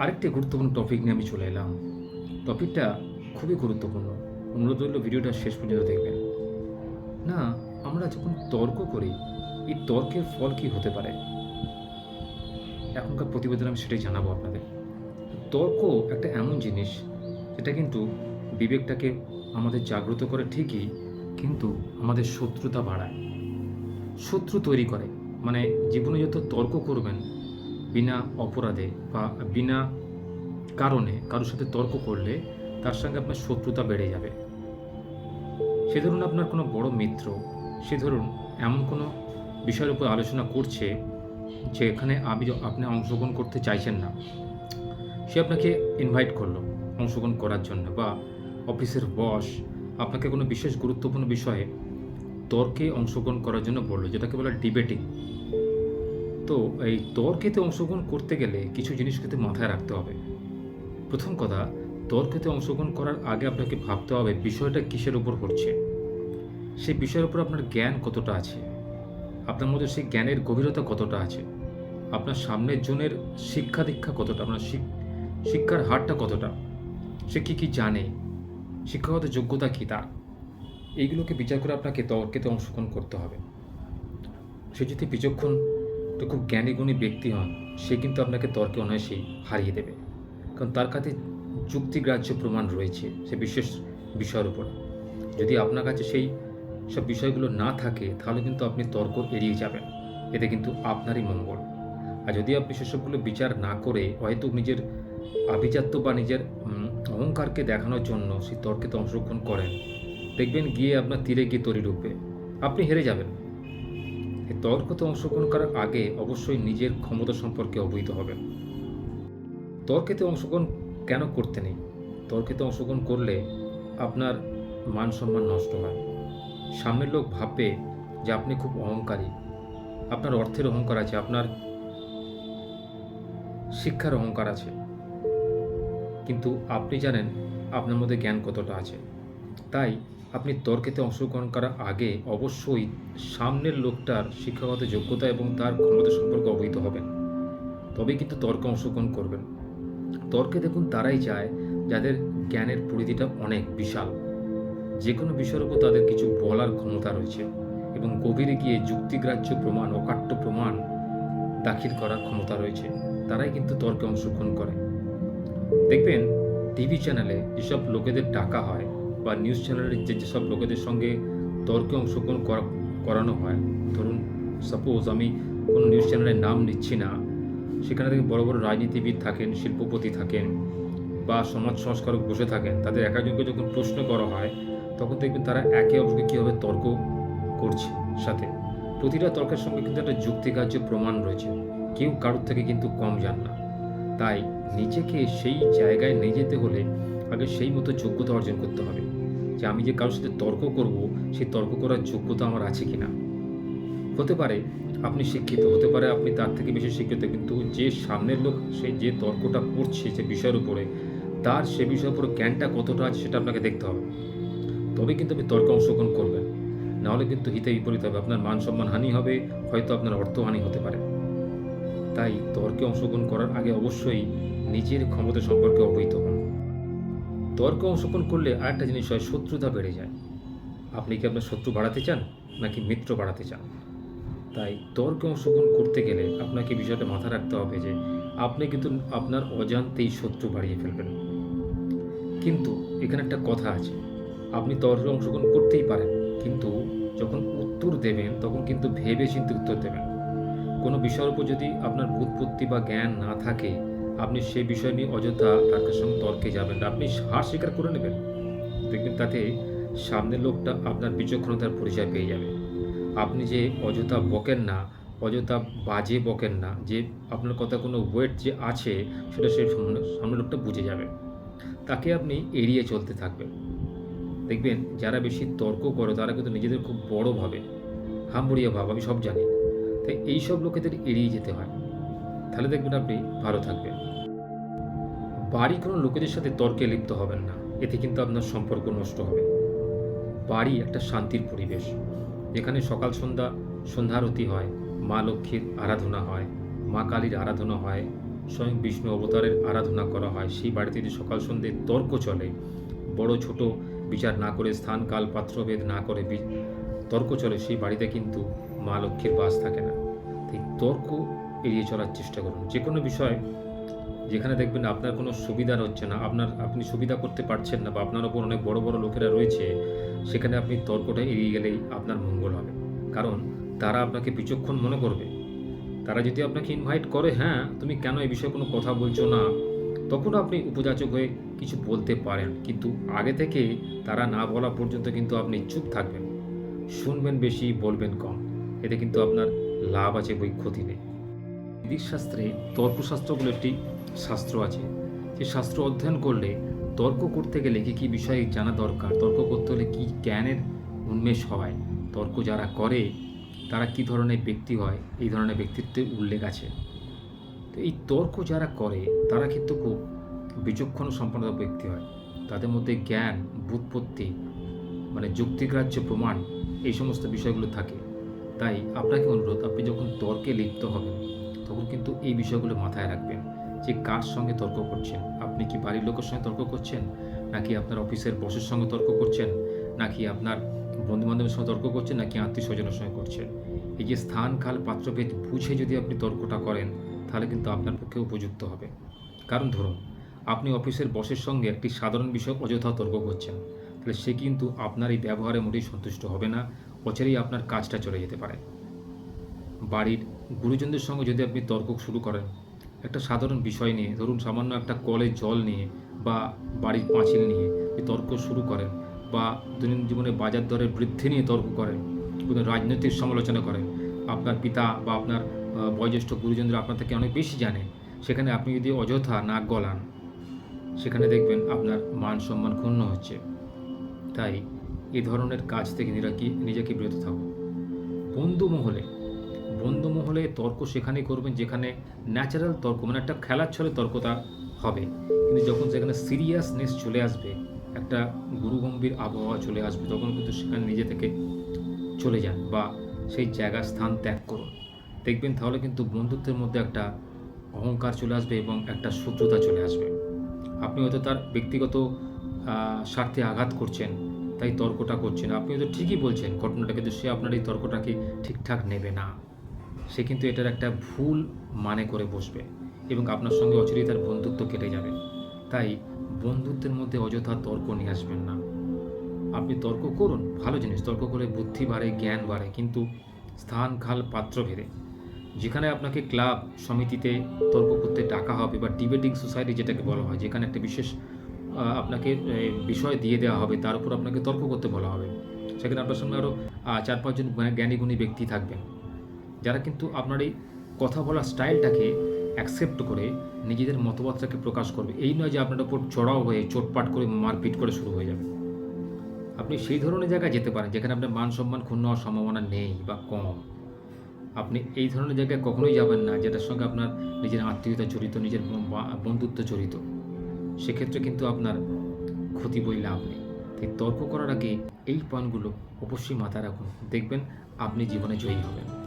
আরেকটি গুরুত্বপূর্ণ টপিক নিয়ে আমি চলে এলাম। টপিকটা খুবই গুরুত্বপূর্ণ। অনুরোধ রইল ভিডিওটা শেষ পর্যন্ত দেখবেন। না, আমরা যখন তর্ক করি, এই তর্কের ফল কি হতে পারে? এখনকার প্রতিবেদন আমি সেটাই জানাব আপনাদের। তর্ক একটা এমন জিনিস, যেটা কিন্তু বিবেকটাকে আমাদের জাগ্রত করে ঠিকই, কিন্তু আমাদের শত্রুতা বাড়ায়। শত্রু তৈরি করে। মানে জীবনে যত তর্ক করবেন বিনা অপরাধে বা বিনা কারণে কারোর সাথে তর্ক করলে তার সঙ্গে আপনার শত্রুতা বেড়ে যাবে। সে ধরুন আপনার কোনো বড় মিত্র, সে ধরুন এমন কোনো বিষয়ের উপর আলোচনা করছে যে এখানে আপনি আপনি অংশগ্রহণ করতে চাইছেন না, সে আপনাকে ইনভাইট করল অংশগ্রহণ করার জন্য বা অফিসের বস আপনাকে কোনো বিশেষ গুরুত্বপূর্ণ বিষয়ে তর্কে অংশগ্রহণ করার জন্য বলল, যেটাকে বলে ডিবেটিং তো এই তর্কেতে অংশগ্রহণ করতে গেলে কিছু জিনিস কিন্তু মাথায় রাখতে হবে। প্রথম কথা, তর্কেতে অংশগ্রহণ করার আগে আপনাকে ভাবতে হবে বিষয়টা কিসের উপর হচ্ছে সেই বিষয়ের উপর আপনার জ্ঞান কতটা আছে? আপনার মধ্যে সেই জ্ঞানের গভীরতা কতটা আছে? আপনার সামনের জনের শিক্ষা দীক্ষা কতটা? আপনার শিক্ষার হারটা কতটা? সে কী কী জানে? শিক্ষাগত যোগ্যতা কী তার? এইগুলোকে বিচার করে আপনাকে তর্কেতে অংশগ্রহণ করতে হবে। সে যদি বিচক্ষণ তো খুব জ্ঞানী গুণী ব্যক্তি হন, সে কিন্তু আপনাকে তর্কে অনায়াসেই হারিয়ে দেবে। কারণ তার কাছে যুক্তিগ্রাহ্য প্রমাণ রয়েছে সে বিশেষ বিষয়ের উপর। যদি আপনার কাছে সেই সব বিষয়গুলো না থাকে, তাহলে কিন্তু আপনি তর্ক এড়িয়ে যাবেন। এতে কিন্তু আপনারই মঙ্গল। আর যদি আপনি সেসবগুলো বিচার না করে, হয়তো নিজের আভিজাত্য বা নিজের অহংকারকে দেখানোর জন্য সেই তর্কেতে অংশগ্রহণ করেন। দেখবেন গিয়ে আপনার তীরে গিয়ে তরি ডুববে আপনি হেরে যাবেন। তর্কতে অংশগ্রহণ করার আগে অবশ্যই নিজের ক্ষমতা সম্পর্কে অবহিত হবেন। তর্কেতে অংশগ্রহণ কেন করতে নেই? তর্কেতে অংশগ্রহণ করলে আপনার মান সম্মান নষ্ট হয়। সামনের লোক ভাববে যে আপনি খুব অহংকারী। আপনার অর্থের অহংকার আছে, আপনার শিক্ষার অহংকার আছে। কিন্তু আপনি জানেন আপনার মধ্যে জ্ঞান কতটা আছে। তাই আপনি তর্কেতে অংশগ্রহণ করার আগে অবশ্যই সামনের লোকটার শিক্ষাগত যোগ্যতা এবং তার ক্ষমতা সম্পর্কে অবহিত হবেন। তবেই কিন্তু তর্কে অংশগ্রহণ করবেন। তর্কে দেখুন তারাই চায় যাদের জ্ঞানের পরিধিটা অনেক বিশাল। যে কোনো বিষয়ের উপর তাদের কিছু বলার ক্ষমতা রয়েছে এবং গভীরে গিয়ে যুক্তিগ্রাহ্য প্রমাণ, অকাট্য প্রমাণ দাখিল করার ক্ষমতা রয়েছে। তারাই কিন্তু তর্কে অংশগ্রহণ করে। দেখবেন টিভি চ্যানেলে যেসব লোকেদের ডাকা হয় বা নিউজ চ্যানেলের যে যেসব লোকেদের সঙ্গে তর্কে অংশগ্রহণ করা- করানো হয়, ধরুন সাপোজ আমি কোনো নিউজ চ্যানেলের নাম নিচ্ছি না, সেখানে দেখবেন বড় বড় রাজনীতিবিদ থাকেন, শিল্পপতি থাকেন বা সমাজ সংস্কারক বসে থাকেন, তাদের এক একজনকে যখন প্রশ্ন করা হয়, তখন দেখবেন তারা একে অপরকে কীভাবে তর্ক করছে সাথে। প্রতিটা তর্কের সঙ্গে কিন্তু একটা যুক্তিগ্রাহ্য প্রমাণ রয়েছে। কেউ কারোর থেকে কিন্তু কম যান না। তাই নিজেকে সেই জায়গায় নিয়ে যেতে হলে আগে সেই মতো যোগ্যতা অর্জন করতে হবে যে আমি যে কারোর সাথে তর্ক করব, সেই তর্ক করার যোগ্যতা আমার আছে কি না হতে পারে আপনি শিক্ষিত, হতে পারে আপনি তার থেকে বেশি শিক্ষিত, কিন্তু যে সামনের লোক সে যে তর্কটা করছে সে বিষয়ের উপরে, তার সে বিষয়ের উপরে জ্ঞানটা কতটা আছে সেটা আপনাকে দেখতে হবে। তবে কিন্তু আপনি তর্ক অংশগ্রহণ করবেন। নাহলে কিন্তু হিতে বিপরীত হবে, আপনার মান সম্মান হানি হবে, হয়তো আপনার অর্থহানি হতে পারে। তাই তর্কে অংশগ্রহণ করার আগে অবশ্যই নিজের ক্ষমতা সম্পর্কে অবহিত হন। তর্কে অংশগ্রহণ করলে আরেকটা জিনিস হয়, শত্রুতা বেড়ে যায়। আপনি কি আপনার শত্রু বাড়াতে চান নাকি মিত্র বাড়াতে চান? তাই তর্কে অংশগ্রহণ করতে গেলে আপনাকে বিষয়টা মাথায় রাখতে হবে যে আপনি কিন্তু আপনার অজান্তেই শত্রু বাড়িয়ে ফেলবেন। কিন্তু এখানে একটা কথা আছে, আপনি তর্কে অংশগ্রহণ করতেই পারেন, কিন্তু যখন উত্তর দেবেন তখন কিন্তু ভেবে চিন্তে উত্তর দেবেন। কোনো বিষয়ের উপর যদি আপনার বুৎপত্তি বা জ্ঞান না থাকে আপনি সেই বিষয় নিয়ে অযথা তার সঙ্গে তর্কে যাবেন না। আপনি হার স্বীকার করে নেবেন। দেখবেন তাতে সামনের লোকটা আপনার বিচক্ষণতার পরিচয় পেয়ে যাবে। আপনি যে অযথা বকেন না, অযথা বাজে বকেন না, যে আপনার কথা কোনো ওয়েট যে আছে, সেটা সে সামনে- সামনের লোকটা বুঝে যাবে। তাকে আপনি এড়িয়ে চলতে থাকবেন। দেখবেন যারা বেশি তর্ক করে, তারা কিন্তু নিজেদের খুব বড় ভাবে, হাম্বড়িয়া ভাব, আমি সব জানি। তাই এই সব লোকেদের এড়িয়ে যেতে হয়। তাহলে দেখবেন আপনি ভালো থাকবেন। বাড়ি কোনো লোকেদের সাথে তর্কে লিপ্ত হবেন না। এতে কিন্তু আপনার সম্পর্ক নষ্ট হবে। বাড়ি একটা শান্তির পরিবেশ। এখানে সকাল সন্ধ্যা সন্ধ্যারতি হয়, মা লক্ষ্মীর আরাধনা হয়, মা কালীর আরাধনা হয়, স্বয়ং বিষ্ণু অবতারের আরাধনা করা হয়। সেই বাড়িতে যদি সকাল সন্ধ্যে তর্ক চলে, বড় ছোট বিচার না করে, স্থান, কাল, পাত্রভেদ না করে তর্ক চলে, সেই বাড়িতে কিন্তু মা লক্ষ্মীর বাস থাকে না। তাই তর্ক এড়িয়ে চলার চেষ্টা করুন। যে কোনো বিষয় যেখানে দেখবেন আপনার কোনো সুবিধা হচ্ছে না, আপনার, আপনি সুবিধা করতে পারছেন না বা আপনার ওপর অনেক বড় বড় লোকেরা রয়েছে, সেখানে আপনি তর্কটা এড়িয়ে গেলেই আপনার মঙ্গল হবে। কারণ তারা আপনাকে বিচক্ষণ মনে করবে। তারা যদি আপনাকে ইনভাইট করে হ্যাঁ তুমি কেন এই বিষয়ে কোনো কথা বলছো না? তখন আপনি উপযাচক হয়ে কিছু বলতে পারেন। কিন্তু আগে থেকে তারা না বলা পর্যন্ত কিন্তু আপনি চুপ থাকবেন। শুনবেন বেশি, বলবেন কম। এতে কিন্তু আপনার লাভ আছে, বই ক্ষতি নেই। বৈদিক শাস্ত্রে তর্কশাস্ত্র বলে একটি শাস্ত্র আছে। যে শাস্ত্র অধ্যয়ন করলে তর্ক করতে গেলে কী কী বিষয়ে জানা দরকার? তর্ক করতে হলে কী জ্ঞানের উন্মেষ হয়? তর্ক যারা করে, তারা কী ধরনের ব্যক্তি হয়? এই ধরনের ব্যক্তিত্বের উল্লেখ আছে। তো এই তর্ক যারা করে, তারা কিন্তু খুব বিচক্ষণ সম্পন্ন ব্যক্তি হয়। তাদের মধ্যে জ্ঞান, বুৎপত্তি মানে যুক্তিগ্রাহ্য প্রমাণ এই সমস্ত বিষয়গুলো থাকে। তাই আপনাকে অনুরোধ, আপনি যখন তর্কে লিপ্ত হবেন তখন কিন্তু এই বিষয়গুলো মাথায় রাখবেন যে কার সঙ্গে তর্ক করছেন? আপনি কি বাড়ির লোকের সঙ্গে তর্ক করছেন? নাকি আপনার অফিসের বসের সঙ্গে তর্ক করছেন? নাকি আপনার বন্ধু বান্ধবের সঙ্গে তর্ক করছেন? নাকি আত্মীয় স্বজনের সঙ্গে করছেন? এই যে স্থান, কাল, পাত্রভেদ বুঝে যদি আপনি তর্কটা করেন, তাহলে কিন্তু আপনার পক্ষে উপযুক্ত হবে। কারণ ধরুন, আপনি অফিসের বসের সঙ্গে একটি সাধারণ বিষয় অযথা তর্ক করছেন, তাহলে সে কিন্তু আপনার এই ব্যবহারে মোটেই সন্তুষ্ট হবে না, অচেরেই আপনার কাজটা চলে যেতে পারে। বাড়ির গুরুজনদের সঙ্গে যদি আপনি তর্ক শুরু করেন, একটা সাধারণ বিষয় নিয়ে, ধরুন সামান্য একটা কলের জল নিয়ে বা বাড়ির পাঁচিল নিয়ে তর্ক শুরু করেন বা দৈনন্দিন জীবনে বাজার দরের বৃদ্ধি নিয়ে তর্ক করেন, কোনো রাজনৈতিক সমালোচনা করেন, আপনার পিতা বা আপনার বয়োজ্যেষ্ঠ গুরুজনরা আপনার থেকে অনেক বেশি জানে, সেখানে আপনি যদি অযথা নাক গলান, সেখানে দেখবেন আপনার মান সম্মান ক্ষুণ্ণ হচ্ছে। তাই এ ধরনের কাজ থেকে নিরাকি নিজেকে বিরত থাকুন। বন্ধু মহলে বন্ধু মহলে তর্ক সেখানেই করবেন, যেখানে ন্যাচারাল তর্ক মানে একটা খেলার ছলে তর্কতা হবে। কিন্তু যখন সেখানে সিরিয়াসনেস চলে আসবে, একটা গুরুগম্ভীর আবহাওয়া চলে আসবে, তখন কিন্তু সেখানে নিজে থেকে চলে যান বা সেই জায়গা স্থান ত্যাগ করুন। দেখবেন তাহলে কিন্তু বন্ধুত্বের মধ্যে একটা অহংকার চলে আসবে এবং একটা শত্রুতা চলে আসবে। আপনি হয়তো তার ব্যক্তিগত স্বার্থে আঘাত করছেন, তাই তর্কটা করছেন। আপনি হয়তো ঠিকই বলছেন, ঘটনাটা কিন্তু সে আপনার এই তর্কটাকে ঠিকঠাক নেবে না। সে কিন্তু এটার একটা ভুল মানে করে বসবে এবং আপনার সঙ্গে অচিরেই তার বন্ধুত্ব কেটে যাবে। তাই বন্ধুত্বের মধ্যে অযথা তর্ক নিয়ে আসবেন না। আপনি তর্ক করুন, ভালো জিনিস, তর্ক করে বুদ্ধি বাড়ে, জ্ঞান বাড়ে, কিন্তু স্থান, খাল, পাত্র ভেদে। যেখানে আপনাকে ক্লাব, সমিতিতে তর্ক করতে ডাকা হবে বা ডিবেটিং সোসাইটি যেটাকে বলা হয়, যেখানে একটা বিশেষ আপনাকে বিষয় দিয়ে দেওয়া হবে, তার উপর আপনাকে তর্ক করতে বলা হবে। সেখানে আপনার সামনে আরও চার পাঁচজন জ্ঞানীগুণী ব্যক্তি থাকবেন। যারা কিন্তু আপনার এই কথা বলার স্টাইলটাকে অ্যাকসেপ্ট করে নিজেদের মতবাদটাকে প্রকাশ করবে। এই নয় যে আপনার ওপর চড়াও হয়ে, চোটপাট করে, মারপিট করে শুরু হয়ে যাবে। আপনি সেই ধরনের জায়গায় যেতে পারেন যেখানে আপনার মান সম্মান ক্ষুণ্ণ হওয়ার সম্ভাবনা নেই বা কম। আপনি এই ধরনের জায়গায় কখনোই যাবেন না যেটার সঙ্গে আপনার নিজের আত্মীয়তা জড়িত, নিজের বন্ধুত্ব জড়িত। সেক্ষেত্রে কিন্তু আপনার ক্ষতি বই লাভ নেই। তাই তর্ক করার আগে এই পয়েন্টগুলো অবশ্যই মাথায় রাখুন। দেখবেন আপনি জীবনে জয়ী হবেন।